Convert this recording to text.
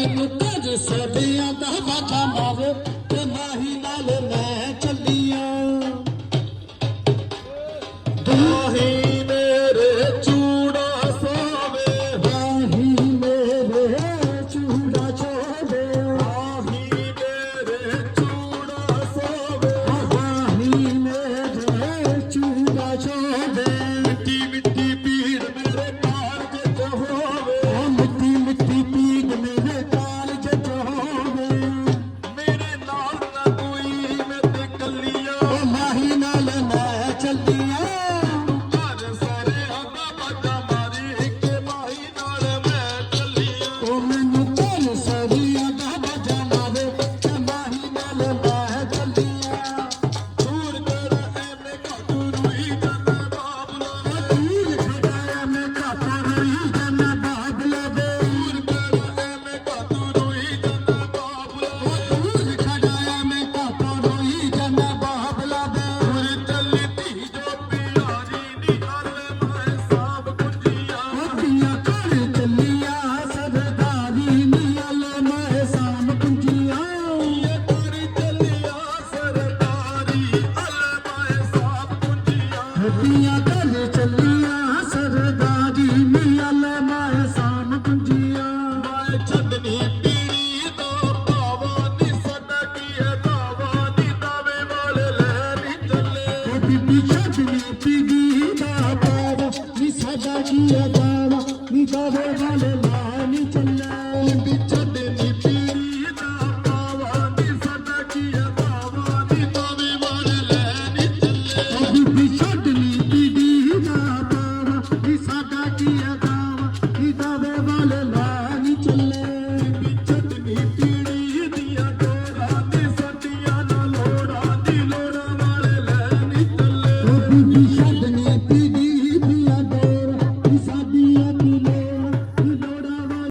ਨੀ ਮੁੱਤ ਸਦਿਆਂ ਦਾ ਵਾਦਾ ਮਾਵੇ। ਠੱਡੀਆਂ ਕੱਲ ਚੱਲੀਆਂ ਸਰਦਾਰੀ ਮੀਆਂ ਲੈ ਮਾਏ ਸਾਮ ਕੁੰਜੀਆਂ ਮਾਏ ਛੱਡਨੀ ਪੀੜੀ ਤੋਂ ਭਾਵਾਂ ਦੀ ਸਦਾ ਕੀ ਹੈ ਭਾਵਾਂ ਦੀ ਦਾਵੇ ਵਾਲੇ ਲੈ ਨੀ ਚੱਲੇ। ਬੀਬੀ ਛੱਡਨੀ ਪੀੜੀ ਦਾ ਭਾਵਾਂ ਦੀ ਸਦਾ ਕੀ ਹੈ Thank you.